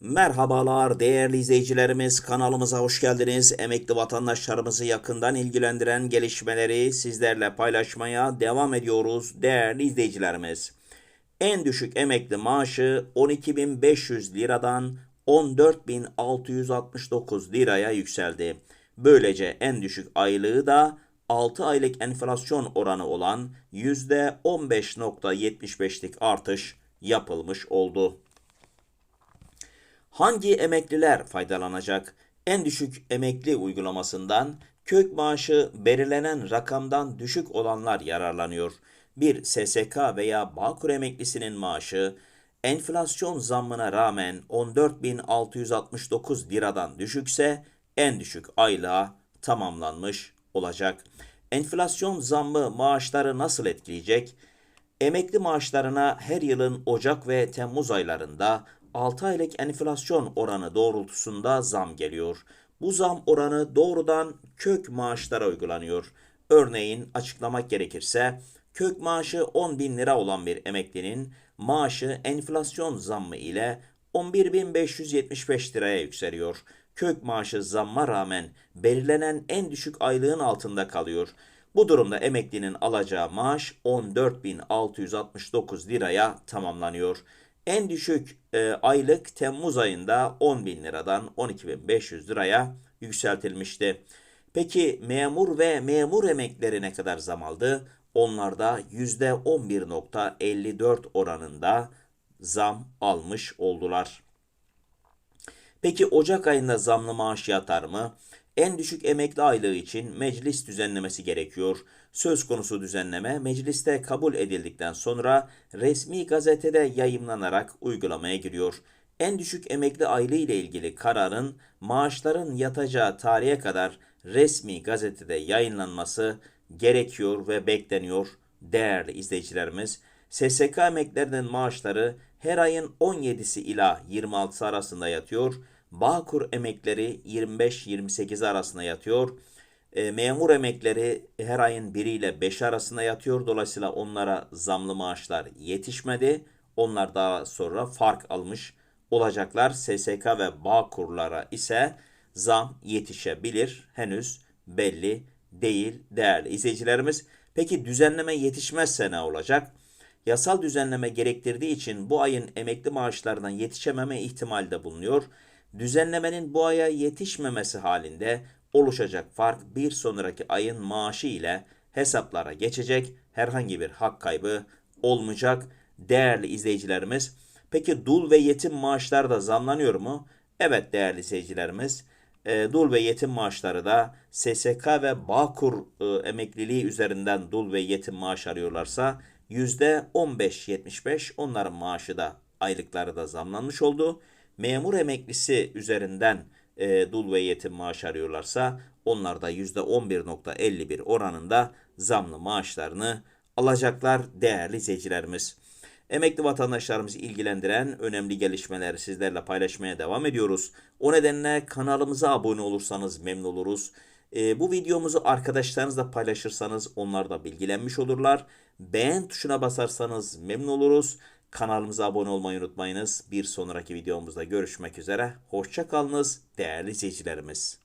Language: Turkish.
Merhabalar değerli izleyicilerimiz kanalımıza hoş geldiniz. Emekli vatandaşlarımızı yakından ilgilendiren gelişmeleri sizlerle paylaşmaya devam ediyoruz değerli izleyicilerimiz. En düşük emekli maaşı 12.500 liradan 14.669 liraya yükseldi. Böylece en düşük aylığı da 6 aylık enflasyon oranı olan %15.75'lik artış yapılmış oldu. Hangi emekliler faydalanacak? En düşük emekli uygulamasından kök maaşı belirlenen rakamdan düşük olanlar yararlanıyor. Bir SSK veya Bağkur emeklisinin maaşı enflasyon zammına rağmen 14.669 liradan düşükse en düşük aylığa tamamlanmış olacak. Enflasyon zammı maaşları nasıl etkileyecek? Emekli maaşlarına her yılın Ocak ve Temmuz aylarında 6 aylık enflasyon oranı doğrultusunda zam geliyor. Bu zam oranı doğrudan kök maaşlara uygulanıyor. Örneğin açıklamak gerekirse kök maaşı 10 bin lira olan bir emeklinin maaşı enflasyon zammı ile 11.575 liraya yükseliyor. Kök maaşı zamma rağmen belirlenen en düşük aylığın altında kalıyor. Bu durumda emeklinin alacağı maaş 14.669 liraya tamamlanıyor. En düşük e, aylık Temmuz ayında 10 bin liradan 12.500 liraya yükseltilmişti. Peki memur ve memur emekleri ne kadar zam aldı? Onlar da %11.54 oranında zam almış oldular. Peki Ocak ayında zamlı maaş yatar mı? En düşük emekli aylığı için meclis düzenlemesi gerekiyor. Söz konusu düzenleme mecliste kabul edildikten sonra resmi gazetede yayımlanarak uygulamaya giriyor. En düşük emekli aylığı ile ilgili kararın maaşların yatacağı tarihe kadar resmi gazetede yayınlanması gerekiyor ve bekleniyor değerli izleyicilerimiz. SSK emeklerinin maaşları her ayın 17'si ila 26'sı arasında yatıyor. Bağkur emekleri 25-28 arasında yatıyor. E, memur emekleri her ayın 1 ile 5 arasında yatıyor. Dolayısıyla onlara zamlı maaşlar yetişmedi. Onlar daha sonra fark almış olacaklar. SSK ve Bağkurlara ise zam yetişebilir. Henüz belli değil değerli izleyicilerimiz. Peki düzenleme yetişmezse ne olacak? Yasal düzenleme gerektirdiği için bu ayın emekli maaşlarından yetişememe ihtimali de bulunuyor. Düzenlemenin bu aya yetişmemesi halinde oluşacak fark bir sonraki ayın maaşı ile hesaplara geçecek. Herhangi bir hak kaybı olmayacak değerli izleyicilerimiz. Peki dul ve yetim maaşlar da zamlanıyor mu? Evet değerli izleyicilerimiz. E, dul ve yetim maaşları da SSK ve Bağkur e, emekliliği üzerinden dul ve yetim maaş arıyorlarsa %15-75 onların maaşı da aylıkları da zamlanmış oldu. Memur emeklisi üzerinden e, dul ve yetim maaş arıyorlarsa onlar da %11.51 oranında zamlı maaşlarını alacaklar değerli izleyicilerimiz. Emekli vatandaşlarımızı ilgilendiren önemli gelişmeleri sizlerle paylaşmaya devam ediyoruz. O nedenle kanalımıza abone olursanız memnun oluruz. E, bu videomuzu arkadaşlarınızla paylaşırsanız onlar da bilgilenmiş olurlar. Beğen tuşuna basarsanız memnun oluruz. Kanalımıza abone olmayı unutmayınız. Bir sonraki videomuzda görüşmek üzere. Hoşça kalınız değerli izleyicilerimiz.